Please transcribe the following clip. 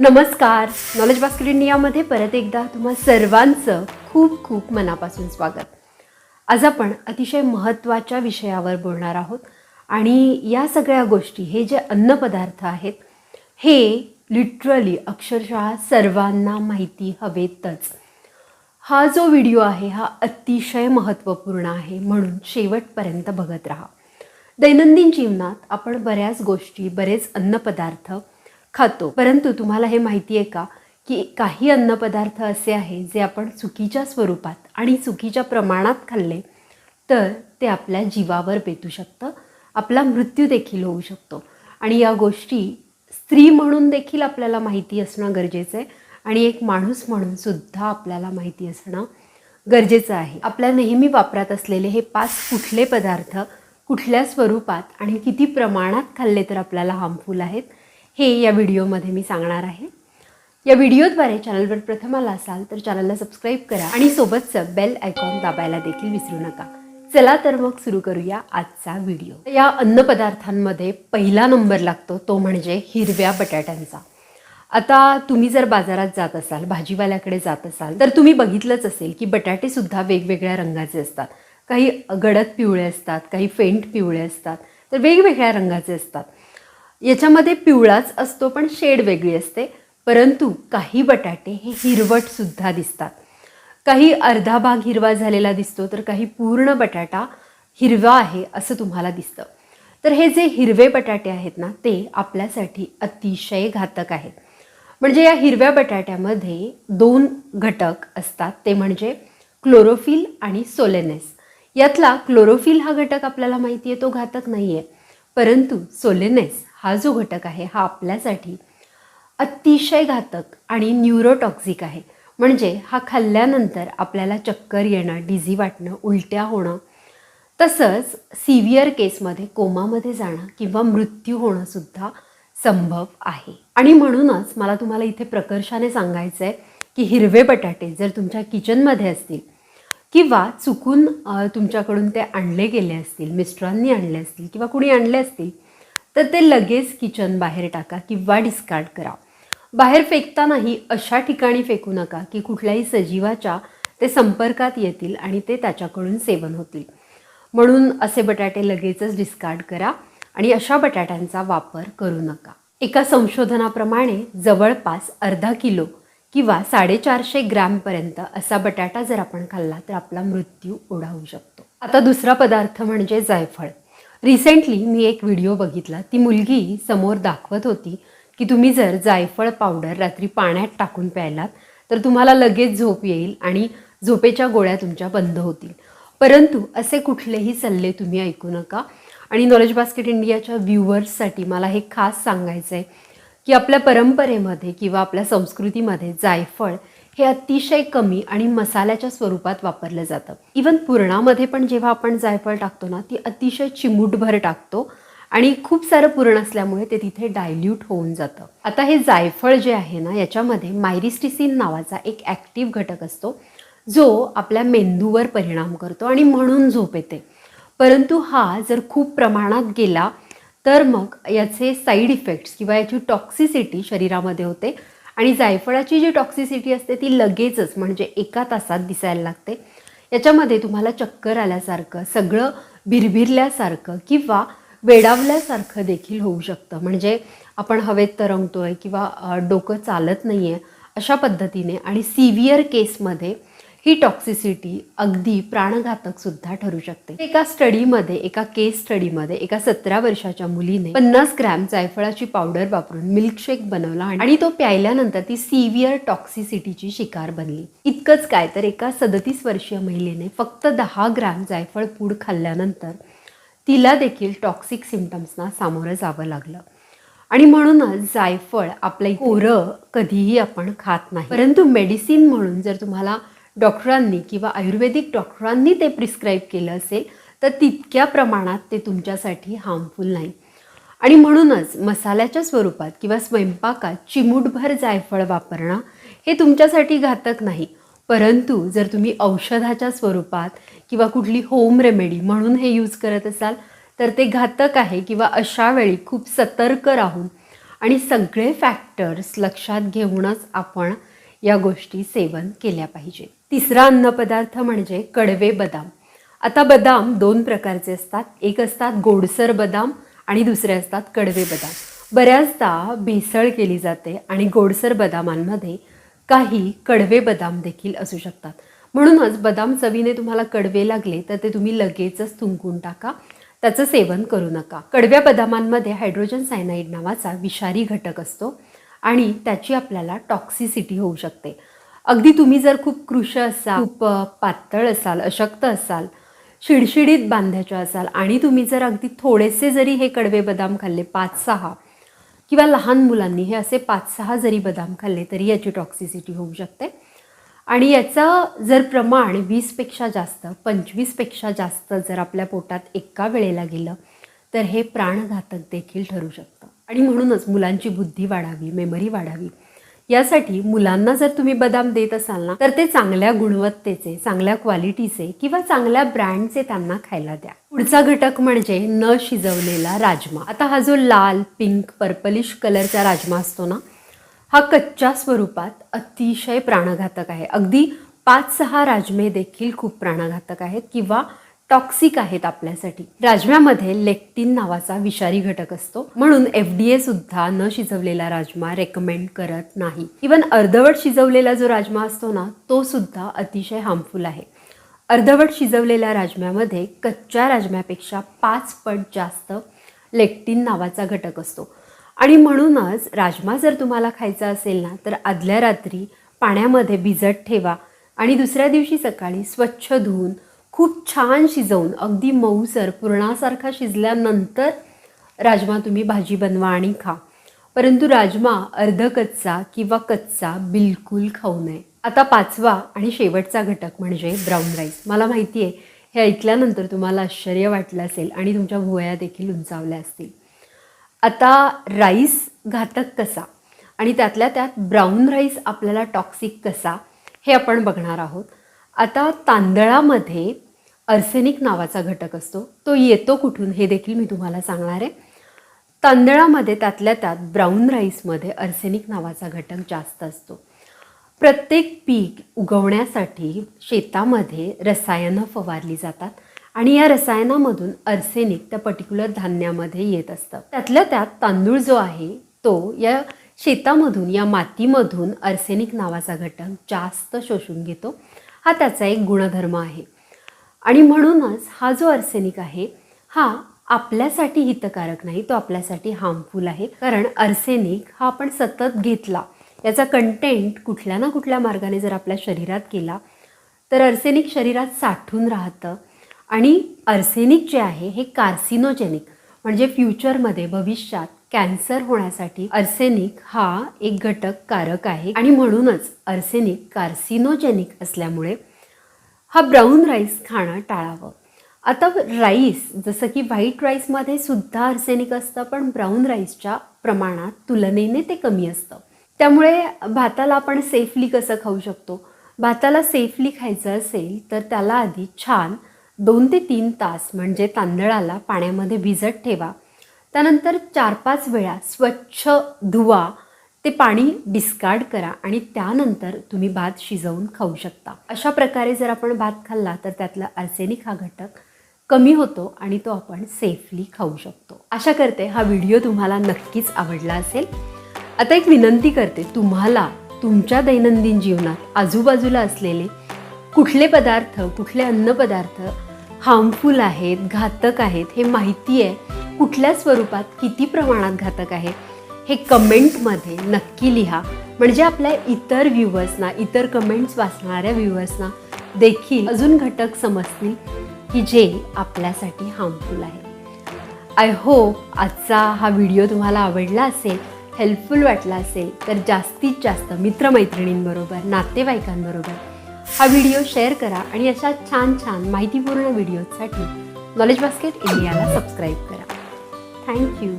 नमस्कार. Knowledge basket इंडियामध्ये परत एकदा तुम्हा सर्वांचं खूप खूप मनापासून स्वागत. आज आपण अतिशय महत्त्वाच्या विषयावर बोलणार आहोत आणि या सगळ्या गोष्टी हे जे अन्नपदार्थ आहेत हे लिटरली अक्षरशः सर्वांना माहिती हवेतच. हा जो व्हिडिओ आहे हा अतिशय महत्त्वपूर्ण आहे म्हणून शेवटपर्यंत बघत राहा. दैनंदिन जीवनात आपण बऱ्याच गोष्टी बरेच अन्नपदार्थ खातो. परंतु तुम्हाला हे माहिती आहे का की काही अन्नपदार्थ असे आहे जे आपण चुकीच्या स्वरूपात आणि चुकीच्या प्रमाणात खाल्ले तर ते आपल्या जीवावर बेतू शकतं. आपला मृत्यू देखील होऊ शकतो. आणि या गोष्टी स्त्री म्हणून देखील आपल्याला माहिती असणं गरजेचं आहे. आणि एक माणूस म्हणून सुद्धा आपल्याला माहिती असणं गरजेचं आहे. आपल्या नेहमी वापरात असलेले हे पाच कुठले पदार्थ कुठल्या स्वरूपात आणि किती प्रमाणात खाल्ले तर आपल्याला हार्मफुल आहेत? हे या व्हिडिओमध्ये मी सांगणार आहे. या व्हिडिओद्वारे चॅनलवर प्रथम आला असाल तर चॅनलला सबस्क्राईब करा आणि सोबतचं बेल आयकॉन दाबायला देखील विसरू नका. चला तर मग सुरू करूया आजचा व्हिडिओ. या अन्नपदार्थांमध्ये पहिला नंबर लागतो तो म्हणजे हिरव्या बटाट्यांचा. आता तुम्ही जर बाजारात जात असाल भाजीवाल्याकडे जात असाल तर तुम्ही बघितलंच असेल की बटाटे सुद्धा वेगवेगळ्या रंगाचे असतात. काही गडद पिवळे असतात काही फेंट पिवळे असतात तर वेगवेगळ्या रंगाचे असतात. याच्यामध्ये पिवळाच असतो पण शेड वेगळी असते. परंतु काही बटाटे हे हिरवट सुद्धा दिसतात. काही अर्धा भाग हिरवा झालेला दिसतो तर काही पूर्ण बटाटा हिरवा आहे असं तुम्हाला दिसतं. तर हे जे हिरवे बटाटे आहेत ना ते आपल्यासाठी अतिशय घातक आहेत. म्हणजे या हिरव्या बटाट्यामध्ये दोन घटक असतात ते म्हणजे क्लोरोफिल आणि सोलेनेस. यातला क्लोरोफिल हा घटक आपल्याला माहिती आहे तो घातक नाही आहे परंतु सोलेनेस हा जो घटक आहे हा आपल्यासाठी अतिशय घातक आणि न्यूरोटॉक्झिक आहे. म्हणजे हा खाल्ल्यानंतर आपल्याला चक्कर येणं डिझी वाटणं उलट्या होणं तसंच सिव्हिअर केसमध्ये कोमामध्ये जाणं किंवा मृत्यू होणं सुद्धा संभव आहे. आणि म्हणूनच मला तुम्हाला इथे प्रकर्षाने सांगायचं आहे की हिरवे बटाटे जर तुमच्या किचनमध्ये असतील किंवा चुकून तुमच्याकडून ते आणले गेले असतील मिस्टरांनी आणले असतील किंवा कुणी आणले असतील तर ते लगेच किचन बाहेर टाका किंवा डिस्कार्ड करा. बाहेर फेकतानाही अशा ठिकाणी फेकू नका की कुठल्याही सजीवाच्या ते संपर्कात येतील आणि ते त्याच्याकडून सेवन होतील. म्हणून असे बटाटे लगेचच डिस्कार्ड करा आणि अशा बटाट्यांचा वापर करू नका. एका संशोधनाप्रमाणे जवळपास अर्धा किलो किंवा साडेचारशे ग्रॅमपर्यंत असा बटाटा जर आपण खाल्ला तर आपला मृत्यू ओढावू शकतो. आता दुसरा पदार्थ म्हणजे जायफळ. रिसेंटली मी एक व्हिडिओ बघितला. ती मुलगी समोर दाखवत होती की तुम्ही जर जायफळ पावडर रात्री पाण्यात टाकून प्यायलात तर तुम्हाला लगेच झोप येईल आणि झोपेच्या गोळ्या तुमच्या बंद होतील. परंतु असे कुठलेही सल्ले तुम्ही ऐकू नका. आणि नॉलेज बास्केट इंडियाच्या व्ह्युअर्ससाठी मला हे खास सांगायचं आहे की आपल्या परंपरेमध्ये किंवा आपल्या संस्कृतीमध्ये जायफळ हे अतिशय कमी आणि मसाल्याच्या स्वरूपात वापरलं जातं. इवन पुरणामध्ये पण जेव्हा आपण जायफळ टाकतो ना ती अतिशय चिमूटभर टाकतो आणि खूप सारं पुरण असल्यामुळे ते तिथे डायल्यूट होऊन जातं. आता हे जायफळ जे आहे ना याच्यामध्ये मायरिस्टिसिन नावाचा एक ॲक्टिव्ह घटक असतो जो आपल्या मेंदूवर परिणाम करतो आणि म्हणून झोप येते. परंतु हा जर खूप प्रमाणात गेला तर मग याचे साईड इफेक्ट्स किंवा याची टॉक्सिसिटी शरीरामध्ये होते. आणि जायफळाची जी टॉक्सिसिटी असते ती लगेचच म्हणजे एका तासात दिसायला लागते. याच्यामध्ये तुम्हाला चक्कर आल्यासारखं सगळं भिरभिरल्यासारखं किंवा वेडावल्यासारखं देखील होऊ शकतं. म्हणजे आपण हवेत तरंगतो आहे किंवा डोकं चालत नाही आहे अशा पद्धतीने आणि सिव्हिअर केसमध्ये ही टॉक्सिसिटी अगदी प्राणघातक सुद्धा ठरू शकते. एका स्टडीमध्ये एका केस स्टडीमध्ये एका सतरा वर्षाच्या मुलीने पन्नास ग्रॅम जायफळाची पावडर वापरून मिल्कशेक बनवला आणि तो प्यायल्यानंतर ती सिव्हिअर टॉक्सिसिटीची शिकार बनली. इतकंच काय तर एका सदतीस वर्षीय महिलेने फक्त दहा ग्रॅम जायफळ पूड खाल्ल्यानंतर तिला देखील टॉक्सिक सिमटम्सना सामोरं जावं लागलं. आणि म्हणूनच जायफळ आपलं कोरं कधीही आपण खात नाही. परंतु मेडिसिन म्हणून जर तुम्हाला डॉक्टरांनी किंवा आयुर्वेदिक डॉक्टरांनी ते प्रिस्क्राईब केलं असेल तर तितक्या प्रमाणात ते तुमच्यासाठी हार्मफुल नाही. आणि म्हणूनच मसाल्याच्या स्वरूपात किंवा स्वयंपाकात चिमूटभर जायफळ वापरणं हे तुमच्यासाठी घातक नाही. परंतु जर तुम्ही औषधाच्या स्वरूपात किंवा कुठली होम रेमेडी म्हणून हे यूज करत असाल तर ते घातक आहे किंवा अशा वेळी खूप सतर्क राहून आणि सगळे फॅक्टर्स लक्षात घेऊनच आपण या गोष्टी सेवन केल्या पाहिजेत. तिसरा अन्नपदार्थ म्हणजे कडवे बदाम. आता बदाम दोन प्रकारचे असतात. एक असतात गोडसर बदाम आणि दुसरे असतात कडवे बदाम. बऱ्याचदा भेसळ केली जाते आणि गोडसर बदामांमध्ये काही कडवे बदाम देखील असू शकतात. म्हणूनच बदाम चवीने तुम्हाला कडवे लागले तर ते तुम्ही लगेचच थुंकून टाका. त्याचं सेवन करू नका. कडव्या बदामांमध्ये हायड्रोजन सायनाईड नावाचा विषारी घटक असतो आणि त्याची आपल्याला टॉक्सिसिटी होऊ शकते. अगदी तुम्ही जर खूप कृश असाल खूप पातळ असाल अशक्त असाल शिडशिडीत बांधायच्या असाल आणि तुम्ही जर अगदी थोडेसे जरी हे कडवे बदाम खाल्ले पाच सहा किंवा लहान मुलांनी हे असे पाच सहा जरी बदाम खाल्ले तरी याची टॉक्सिसिटी होऊ शकते. आणि याचं जर प्रमाण वीसपेक्षा जास्त पंचवीसपेक्षा जास्त जर आपल्या पोटात एका वेळेला गेलं तर हे प्राणघातक देखील ठरू शकतं. आणि म्हणूनच मुलांची बुद्धी वाढावी मेमरी वाढावी यासाठी मुलांना जर तुम्ही बदाम देत असाल ना तर ते चांगल्या गुणवत्तेचे चांगल्या क्वालिटीचे किंवा चांगल्या ब्रँडचे त्यांना खायला द्या. पुढचा घटक म्हणजे न शिजवलेला राजमा. आता हा जो लाल पिंक पर्पलिश कलरचा राजमा असतो ना हा कच्च्या स्वरूपात अतिशय प्राणघातक आहे. अगदी पाच सहा राजमे देखील खूप प्राणघातक आहेत किंवा टॉक्सिक आहेत आपल्यासाठी. राजम्यामध्ये लेक्टिन नावाचा विषारी घटक असतो. म्हणून एफ डी ए सुद्धा न शिजवलेला राजमा रेकमेंड करत नाही. इवन अर्धवट शिजवलेला जो राजमा असतो ना तो सुद्धा अतिशय हार्मफुल आहे. अर्धवट शिजवलेल्या राजम्यामध्ये कच्च्या राजम्यापेक्षा पाच पट जास्त लेक्टिन नावाचा घटक असतो. आणि म्हणूनच राजमा जर तुम्हाला खायचा असेल ना तर आदल्या रात्री पाण्यामध्ये भिजत ठेवा आणि दुसऱ्या दिवशी सकाळी स्वच्छ धुवून खूप छान शिजवून अगदी मऊसर पुरणासारखा शिजल्यानंतर राजमा तुम्ही भाजी बनवा आणि खा. परंतु राजमा अर्ध कच्चा किंवा कच्चा बिलकुल खाऊ नये. आता पाचवा आणि शेवटचा घटक म्हणजे ब्राऊन राईस मला माहिती आहे हे ऐकल्यानंतर तुम्हाला आश्चर्य वाटलं असेल आणि तुमच्या भुवया देखील उंचावल्या असतील. आता राईस घातक कसा? आणि त्यातल्या त्यात ब्राऊन राईस आपल्याला टॉक्सिक कसा? हे आपण बघणार आहोत. आता तांदळामध्ये अर्सेनिक नावाचा घटक असतो. तो येतो कुठून? हे देखील मी तुम्हाला सांगणार आहे. तांदळामध्ये त्यातल्या त्यात ब्राऊन राईसमध्ये अर्सेनिक नावाचा घटक जास्त असतो. प्रत्येक पीक उगवण्यासाठी शेतामध्ये रसायनं फवारली जातात आणि या रसायनामधून अर्सेनिक त्या पर्टिक्युलर धान्यामध्ये येत असतं. त्यातल्या त्यात तांदूळ जो आहे तो या शेतामधून या मातीमधून अर्सेनिक नावाचा घटक जास्त शोषून घेतो. हा त्याचा एक गुणधर्म आहे. आणि म्हणूनच हा जो अर्सेनिक आहे हा आपल्यासाठी हितकारक नाही तो आपल्यासाठी हार्मफुल आहे. कारण अर्सेनिक हा आपण सतत घेतला. याचा कंटेंट कुठल्या ना कुठल्या मार्गाने जर आपल्या शरीरात गेला तर अर्सेनिक शरीरात साठून राहतं. आणि अर्सेनिक जे आहे हे कार्सिनोजेनिक म्हणजे फ्युचरमध्ये भविष्यात कॅन्सर होण्यासाठी अर्सेनिक हा एक घटक कारक आहे. आणि म्हणूनच अर्सेनिक कार्सिनोजेनिक असल्यामुळे हा ब्राऊन राईस खाणं टाळावं. आता राईस जसं की व्हाईट राईसमध्ये सुद्धा अर्सेनिक असतं पण ब्राऊन राईसच्या प्रमाणात तुलनेने ते कमी असतं. त्यामुळे भाताला आपण सेफली कसं खाऊ शकतो? भाताला सेफली खायचं असेल तर त्याला आधी छान दोन ते तीन तास म्हणजे तांदळाला पाण्यामध्ये भिजत ठेवा. त्यानंतर चार पाच वेळा स्वच्छ धुवा ते पाणी डिस्कार्ड करा आणि त्यानंतर तुम्ही भात शिजवून खाऊ शकता. अशा प्रकारे जर आपण भात खाल्ला तर त्यातला अर्सेनिक हा घटक कमी होतो आणि तो आपण सेफली खाऊ शकतो. आशा करते हा व्हिडिओ तुम्हाला नक्कीच आवडला असेल. आता एक विनंती करते तुम्हाला तुमच्या दैनंदिन जीवनात आजूबाजूला असलेले कुठले पदार्थ कुठले अन्नपदार्थ हार्मफुल आहेत घातक आहेत हे माहिती आहे कुठल्या स्वरूपात किती प्रमाणात घातक आहेत हे कमेंटमध्ये नक्की लिहा. म्हणजे आपल्या इतर व्ह्युअर्सना इतर कमेंट्स वाचणाऱ्या व्ह्युअर्सना देखील अजून घटक समजतील की जे आपल्यासाठी हार्मफुल आहे. आय होप आजचा हा व्हिडिओ तुम्हाला आवडला असेल हेल्पफुल वाटला असेल तर जास्तीत जास्त मित्रमैत्रिणींबरोबर नातेवाईकांबरोबर हा व्हिडिओ शेअर करा आणि अशा छान छान माहितीपूर्ण व्हिडिओसाठी नॉलेज बास्केट इंडियाला सबस्क्राईब करा. Thank you